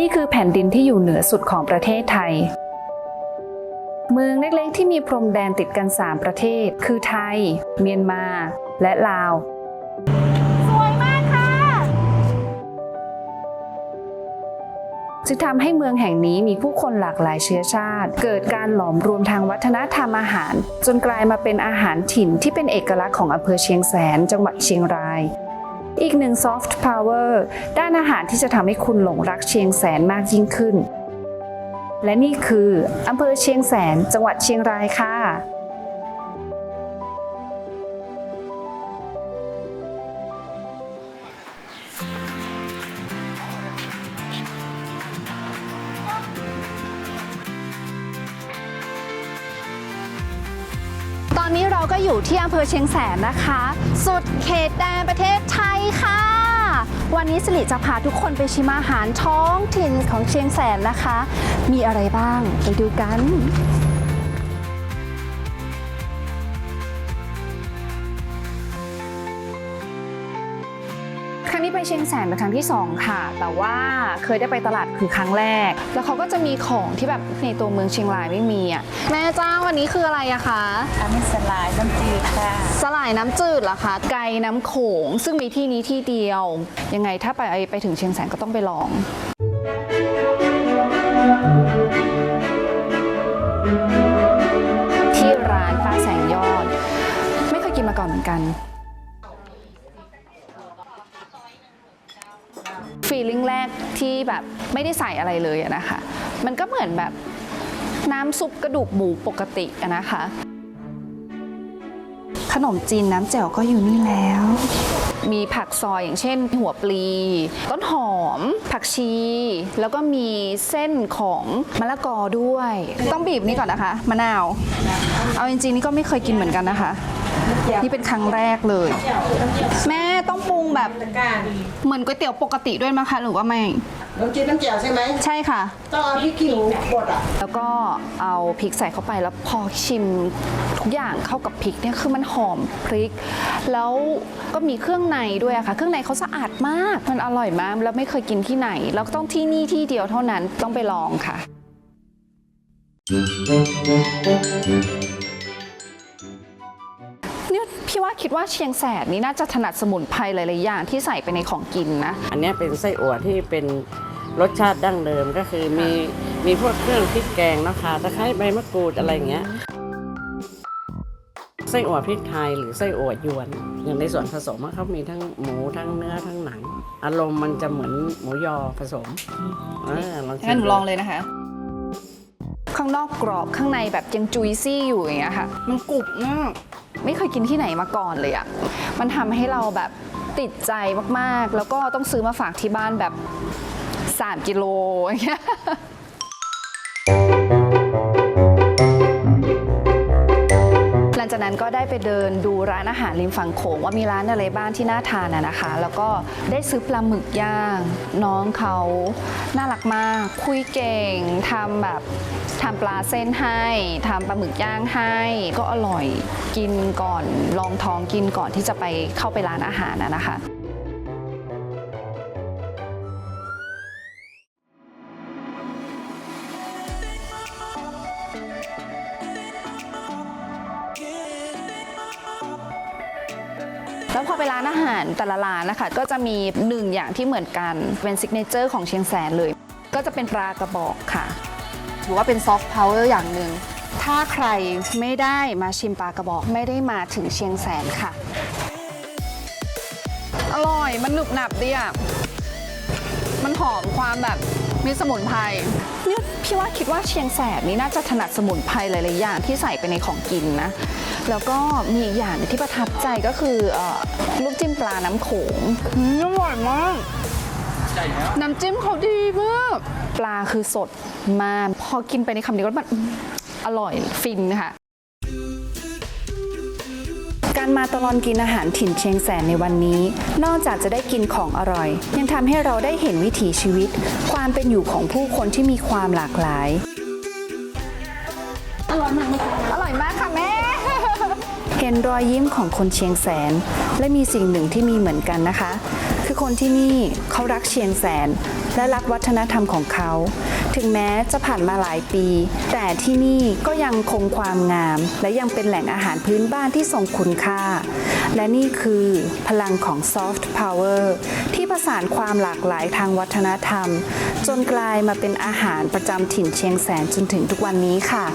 นี่คือแผ่นดินที่อยู่เหนือสุดของประเทศไทย เมืองเล็กๆที่มีพรมแดนติดกัน 3 ประเทศ คือไทย เมียนมา และลาว สวยมากค่ะจึงทำให้เมืองแห่งนี้มีผู้คนหลากหลายเชื้อชาติ เกิดการหลอมรวมทางวัฒนธรรมอาหาร จนกลายมาเป็นอาหารถิ่นที่เป็นเอกลักษณ์ของอำเภอเชียงแสน จังหวัดเชียงราย อีกหนึ่งซอฟต์พาวเวอร์ด้านอาหารที่จะทำให้คุณหลงรักเชียงแสนมากยิ่งขึ้น และนี่คืออำเภอเชียงแสนจังหวัดเชียงรายค่ะ ตอนนี้เราก็อยู่ที่อำเภอเชียงแสนนะคะ สุดเขตแดนประเทศไทยค่ะ วันนี้สิริจะพาทุกคนไปชิมอาหารท้องถิ่นของเชียงแสนนะคะ มีอะไรบ้างไปดูกัน รั้งนี้ไปเชียงแสนเป็นครั้งที่ 2 ค่ะ แต่ว่าเคยได้ไปตลาดคือครั้งแรก แล้วเขาก็จะมีของที่แบบในตัวเมืองเชียงรายไม่มีอะแม่จ้าวันนี้คืออะไรอะคะอันนี้สลายน้ำจืดค่ะสลายน้ำจืดเหรอคะไก่น้ำโขงซึ่งมีที่นี้ที่เดียว ยังไงถ้าไปไปถึงเชียงแสนก็ต้องไปลองที่ร้านป้าแสงยอด ไม่เคยกินมาก่อนเหมือนกัน ฟีลิ่งแรกที่แบบไม่ได้ใส่อะไรเลยนะคะ มันก็เหมือนแบบน้ำซุปกระดูกหมูปกตินะคะ ขนมจีนน้ำแจ่วก็อยู่นี่แล้ว มีผักซอยอย่างเช่น หัวปลี ต้นหอม ผักชี แล้วก็มีเส้นของมะละกอด้วย ต้องบีบนี่ก่อนนะคะมะนาว เอาจริงๆนี่ก็ไม่เคยกินเหมือนกันนะคะ นี่เป็นครั้งแรกเลย แม่ แบบตะกร้าเหมือนก๋วยเตี๋ยวปกติด้วยไหมคะหรือว่าไม่น้ำจิ้มน้ำแจ่วใช่ไหมใช่ค่ะ ต้องเอาพริกขี้หนูบดอะแล้วก็เอาพริกใส่เข้าไปแล้วพอชิมทุกอย่างเข้ากับพริกเนี่ยคือมันหอมพริก แล้วก็มีเครื่องในด้วยอะค่ะ เครื่องในเขาสะอาดมากมันอร่อยมากแล้วไม่เคยกินที่ไหน แล้วก็ต้องที่นี่ที่เดียวเท่านั้นต้องไปลองค่ะเนี่ย พี่ว่าคิดว่าเชียงแสนนี่น่าจะถนัดสมุนไพรหลายๆอย่างที่ใส่ไปในของกินนะ อันเนี้ยเป็นไส้อั่วที่เป็นรสชาติดั้งเดิมก็คือมีมีพวกเครื่องพริกแกงนะคะตะไคร้ใบมะกรูดอะไรอย่างเงี้ยไส้อั่วพริกไทยหรือไส้อั่วยวน อย่างในส่วนผสมอะเขามีทั้งหมูทั้งเนื้อทั้งหนัง อารมณ์มันจะเหมือนหมูยอผสมเออลองชิมงั้นหนูดูลองเลยนะคะ ข้างนอกกรอบข้างในแบบยังจุยซี่อยู่อย่างเงี้ยค่ะ มันกรุบมาก ไม่เคยกินที่ไหนมาก่อนเลยอะ่ะ มันทำให้เราแบบติดใจมากๆ แล้วก็ต้องซื้อมาฝากที่บ้านแบบ 3 กิโลอย่างเงี้ย จากนั้นก็ได้ไปเดินดูร้านอาหารริมฝั่งโขงว่ามีร้านอะไรบ้างที่น่าทานนะคะ แล้วก็ได้ซื้อปลาหมึกย่าง น้องเขาน่ารักมาก คุยเก่งทำแบบทำปลาเส้นให้ทำปลาหมึกย่างให้ ก็อร่อยกินก่อนลองท้องกินก่อนที่จะไปเข้าไปร้านอาหารอะนะคะ แล้วพอไปร้านอาหารแต่ละร้านนะคะ ก็จะมีหนึ่งอย่างที่เหมือนกันเป็นซิกเนเจอร์ของเชียงแสนเลย ก็จะเป็นปลากระบอกค่ะ ถือว่าเป็นซอฟต์พาวเวอร์อย่างหนึ่งถ้าใครไม่ได้มาชิมปลากระบอกไม่ได้มาถึงเชียงแสนค่ะ อร่อยมันหนึบหนับดีอะมันหอมความแบบ มีสมุนไพรเนี่ยพี่ว่าคิดว่าเชียงแสนนี่น่าจะถนัดสมุนไพรหลายๆอย่างที่ใส่ไปในของกินนะ แล้วก็มีอีกอย่างหนึ่งที่ประทับใจก็คือเอ่อลูกจิ้มปลาน้ำโขงอืมอร่อยมาก น้ำจิ้มเขาดีมาก ปลาคือสดมาก พอกินไปในคำเดียวแล้วมันอืมอร่อยฟินค่ะ การมาตลอดกินอาหารถิ่นเชียงแสนในวันนี้ นอกจากจะได้กินของอร่อย ยังทำให้เราได้เห็นวิถีชีวิต ความเป็นอยู่ของผู้คนที่มีความหลากหลาย อร่อยมากค่ะแม่ เห็นรอยยิ้มของคนเชียงแสน และมีสิ่งหนึ่งที่มีเหมือนกันนะคะ คือคนที่นี่เขารักเชียงแสน และรักวัฒนธรรมของเขา ถึงแม้จะผ่านมาหลายปี แต่ที่นี่ก็ยังคงความงาม และยังเป็นแหล่งอาหารพื้นบ้านที่ทรงคุณค่า และนี่คือพลังของ Soft Power ที่ผสานความหลากหลายทางวัฒนธรรม จนกลายมาเป็นอาหารประจำถิ่นเชียงแสนจนถึงทุกวันนี้ค่ะ